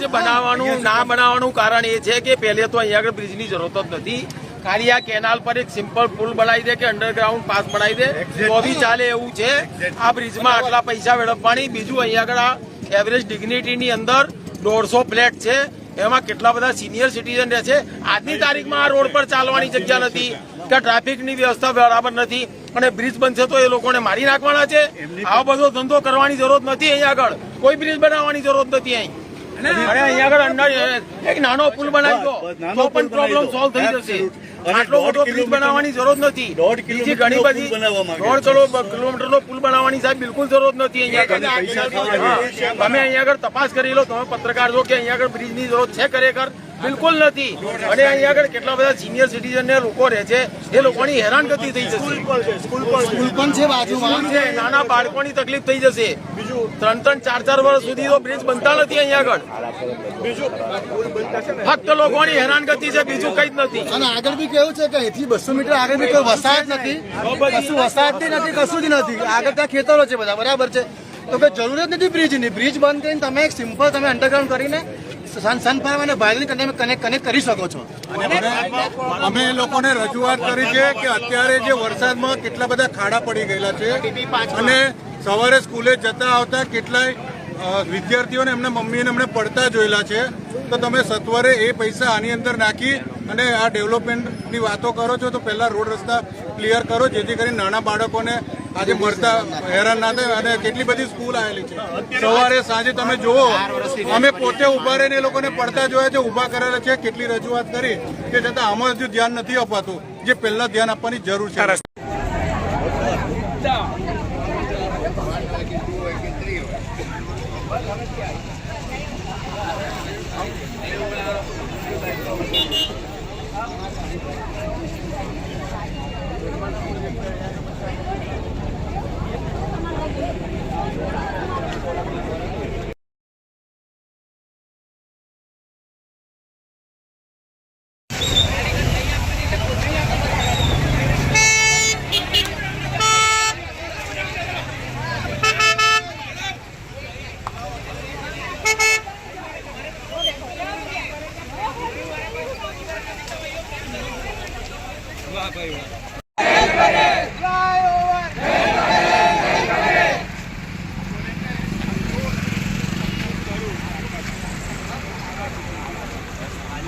Bridge બનાવવાનું ના બનાવવાનું કારણ એ છે કે પહેલે તો અહીંયા આગળ બ્રિજની જરૂરત જ નથી. ખાલી આ કેનાલ પર એક સિમ્પલ પુલ બનાવી દે કે અંડરગ્રાઉન્ડ પાસ બનાવી દે તો બી ચાલે એવું છે. આ બ્રિજમાં આટલા પૈસા વેડપવાની બીજું અહીંયા આગળ આ એવરેજ ડિગ્નિટીની અંદર દોઢસો ફ્લેટ છે. એમાં કેટલા બધા સિનિયર સિટીઝન રહે છે? આજની તારીખમાં આ રોડ પર ચાલવાની જગ્યા નથી. કે ટ્રાફિકની વ્યવસ્થા બરાબર નથી. અને બ્રિજ બનશે તો એ લોકોને મારી નાખવાના છે. આવો બધો ધંધો કરવાની જરૂરત નથી અહીંયા આગળ. કોઈ બ્રિજ બનાવવાની જરૂરત નથી અહીં. અને અહીંયા આગળ અંદર એક નાનો પુલ બનાવી તો પણ પ્રોબ્લેમ સોલ્વ થઈ જશે. આટલો મોટો બ્રિજ બનાવવાની જરૂર નથી. બીજી ઘણી બધી દોઢ કરોડ કિલોમીટરનો પુલ બનાવવાની સાહેબ બિલકુલ જરૂર નથી અહીંયા આગળ. તમે અહીંયા આગળ તપાસ કરી લો તમે પત્રકાર છો કે અહીંયા આગળ બ્રિજની જરૂર છે ખરેખર? બિલકુલ નથી. અને અહીંયા આગળ કેટલા બધા સિનિયર સિટીઝન ને લોકો રહે છે એ લોકોની હેરાનગતિ થઈ જશે. સ્કૂલ પણ છે બાજુમાં. છે નાના બાળકોની તકલીફ થઈ જશે. ત્રણ ત્રણ ચાર ચાર વર્ષ સુધી તો બ્રિજ બનતા નથી અહીંયા આગળ. ફક્ત લોકોની હેરાનગતિ છે બીજું કઈ જ નથી. અને આગળ બી કેવું છે કે અહીંથી બસો મીટર આગળ બી કોઈ વસાહત નથી. કશું વસાહત નથી કશું જ નથી. આગળ ત્યાં ખેતરો છે બધા બરાબર છે. તો કે જરૂરત નથી બ્રિજની બ્રિજ બંધ કરીને તમે એક સિમ્પલ તમે અંડરગ્રાઉન્ડ કરીને સન સનફાર્મ અને ભાઈને તમે કનેક્ટ કનેક્ટ કરી શકો છો. અમે એ લોકોને રજૂઆત કરી છે કે અત્યારે જે વરસાદમાં કેટલા બધા ખાડા પડી ગયેલા છે અને સવારે સ્કૂલે જતા આવતા કેટલાય વિદ્યાર્થીઓને એમના મમ્મીને એમને પડતા જોયેલા છે. તો તમે સત્વરે એ પૈસા આની અંદર નાખી અને આ ડેવલપમેન્ટની વાતો કરો છો તો પહેલાં રોડ રસ્તા ક્લિયર કરો જેથી કરી નાના બાળકોને આજે મળતા હેરાન ના થાય અને કેટલી બધી સ્કૂલ આવેલી છે સવારે સાંજે તમે જુઓ, અમે પોતે ઊભા રહીને એ લોકોને પડતા જોયા છે ઊભા કરેલા છે, કેટલી રજૂઆત કરી તે છતાં અમારે હજુ ધ્યાન નથી અપાતું જે પહેલા ધ્યાન આપવાની જરૂર છે વાહ ભાઈ વાહ.